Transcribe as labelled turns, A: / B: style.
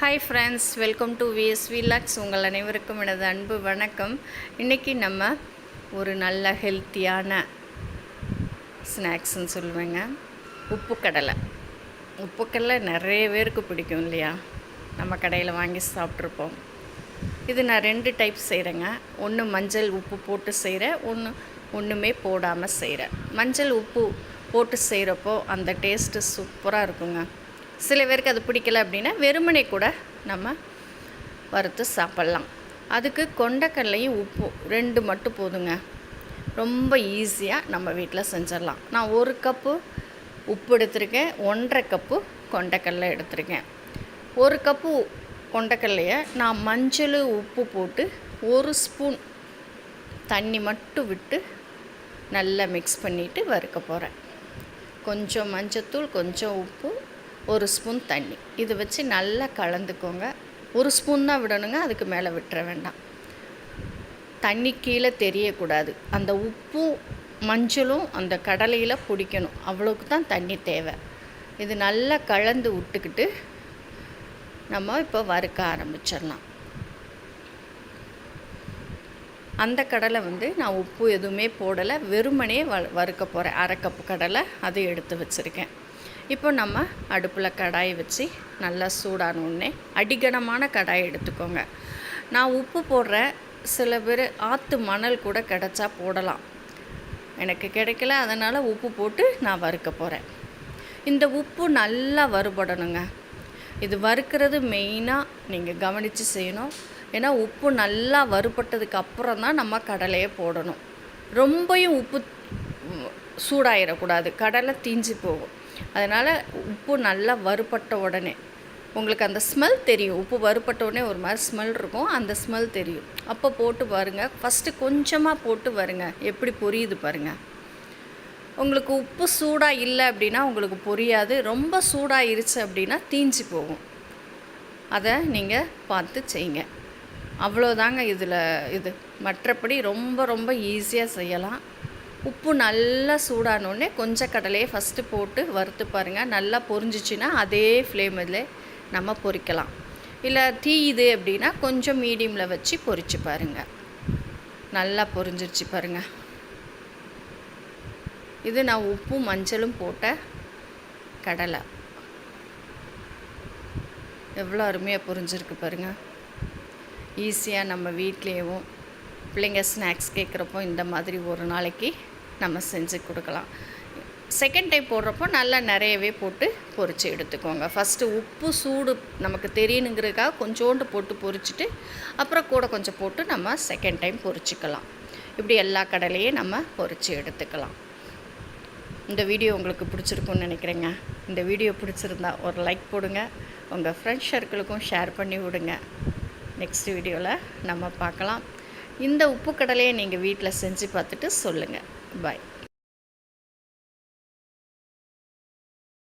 A: Hi friends welcome to VSV lux உங்கள் அனைவருக்கும் எனது அன்பு வணக்கம். இன்றைக்கி நம்ம ஒரு நல்ல ஹெல்த்தியான ஸ்நாக்ஸ்ன்னு சொல்லுவேங்க. உப்பு கடலை உப்பு கடலை நிறைய பேருக்கு பிடிக்கும் இல்லையா? நம்ம கடையில் வாங்கி சாப்பிட்ருப்போம். இது நான் ரெண்டு டைப் செய்கிறேங்க ஒன்று மஞ்சள் உப்பு போட்டு செய்கிறேன் ஒன்று ஒன்றுமே போடாமல் செய்கிறேன் மஞ்சள் உப்பு போட்டு செய்கிறப்போ அந்த டேஸ்ட்டு சூப்பராக இருக்குங்க. சில பேருக்கு அது பிடிக்கல அப்படின்னா வெறுமனே கூட நம்ம வறுத்து சாப்பிட்லாம். அதுக்கு கொண்டக்கடலையும் உப்பு ரெண்டு மட்டும் போதுங்க. ரொம்ப ஈஸியாக நம்ம வீட்டில் செஞ்சிடலாம். நான் ஒரு கப்பு உப்பு எடுத்திருக்கேன். ஒன்றரை கப்பு கொண்டக்கடலை எடுத்திருக்கேன். ஒரு கப்பு கொண்டக்கடலையை நான் மஞ்சள் உப்பு போட்டு ஒரு ஸ்பூன் தண்ணி மட்டும் விட்டு நல்லா மிக்ஸ் பண்ணிவிட்டு வறுக்க போகிறேன் கொஞ்சம் மஞ்சத்தூள் கொஞ்சம் உப்பு ஒரு ஸ்பூன் தண்ணி. இது வச்சு நல்லா கலந்துக்கோங்க. ஒரு ஸ்பூன் தான் விடணுங்க அதுக்கு மேலே விட்டுற வேண்டாம். தண்ணி கீழே தெரியக்கூடாது. அந்த உப்பும் மஞ்சளும் அந்த கடலையில் பிடிக்கணும். அவ்வளோக்கு தான் தண்ணி தேவை. இது நல்லா கலந்து விட்டுக்கிட்டு நம்ம இப்போ வறுக்க ஆரம்பிச்சிடலாம். அந்த கடலை வந்து நான் உப்பு எதுவுமே போடலை. வெறுமனே வ வறுக்க போகிறேன் அரை கப்பு கடலை அதை எடுத்து வச்சுருக்கேன். இப்போ நம்ம அடுப்பில் கடாய் வச்சு நல்லா சூடான உடனே அடிகனமான கடாய் எடுத்துக்கோங்க. நான் உப்பு போடுறேன் சில பேர் ஆற்று மணல் கூட கிடச்சா போடலாம். எனக்கு கிடைக்கல அதனால் உப்பு போட்டு நான் வறுக்க போகிறேன் இந்த உப்பு நல்லா வறுபடணுங்க. இது வறுக்கிறது மெயினாக நீங்கள் கவனித்து செய்யணும். ஏன்னா உப்பு நல்லா வறுபட்டதுக்கு அப்புறம் தான் நம்ம கடலையை போடணும். ரொம்பையும் உப்பு சூடாயிடக்கூடாது கடலை தீஞ்சு போகும். அதனால் உப்பு நல்லா வறுபட்ட உடனே உங்களுக்கு அந்த ஸ்மெல் தெரியும். உப்பு வறுபட்ட உடனே ஒரு மாதிரி ஸ்மெல் இருக்கும். அந்த ஸ்மெல் தெரியும். அப்போ போட்டு பாருங்கள் ஃபஸ்ட்டு கொஞ்சமாக போட்டு வருங்க எப்படி பொரியுது பாருங்கள் உங்களுக்கு உப்பு சூடாக இல்லை அப்படின்னா உங்களுக்கு பொரியாது. ரொம்ப சூடாகிருச்சு அப்படின்னா தீஞ்சு போகும். அதை நீங்கள் பார்த்து செய்யுங்க. அவ்வளோதாங்க இதில் இது. மற்றபடி ரொம்ப ரொம்ப ஈஸியாக செய்யலாம். உப்பு நல்லா சூடானோடனே கொஞ்சம் கடலையை ஃபஸ்ட்டு போட்டு வறுத்து பாருங்கள் நல்லா பொரிஞ்சிச்சின்னா அதே ஃப்ளேமில் நம்ம பொரிக்கலாம். இல்லை தீயுது அப்படின்னா கொஞ்சம் மீடியமில் வச்சு பொரிச்சு பாருங்கள் நல்லா பொரிஞ்சிருச்சு பாருங்கள் இது நான் உப்பும் மஞ்சளும் போட்ட கடலை. எவ்வளோ அருமையாக புரிஞ்சிருக்கு பாருங்கள் ஈஸியாக நம்ம வீட்லேயும் பிள்ளைங்க ஸ்நாக்ஸ் கேட்குறப்போ இந்த மாதிரி ஒரு நாளைக்கு நம்ம செஞ்சு கொடுக்கலாம். செகண்ட் டைம் போடுறப்போ நல்லா நிறையவே போட்டு பொரித்து எடுத்துக்கோங்க. ஃபஸ்ட்டு உப்பு சூடு நமக்கு தெரியணுங்கிறதுக்காக கொஞ்சோண்டு போட்டு பொரிச்சிட்டு அப்புறம் கூட கொஞ்சம் போட்டு நம்ம செகண்ட் டைம் பொறிச்சிக்கலாம். இப்படி எல்லா கடலையும் நம்ம பொரித்து எடுத்துக்கலாம். இந்த வீடியோ உங்களுக்கு பிடிச்சிருக்குன்னு நினைக்கிறேங்க. இந்த வீடியோ பிடிச்சிருந்தா ஒரு லைக் போடுங்க. உங்கள் ஃப்ரெண்ட்ஸ் சர்க்கிளுக்கும் ஷேர் பண்ணி விடுங்க. நெக்ஸ்ட் வீடியோவில் நம்ம பார்க்கலாம். இந்த உப்பு கடலையை நீங்கள் வீட்டில் செஞ்சு பார்த்துட்டு சொல்லுங்கள் பாய்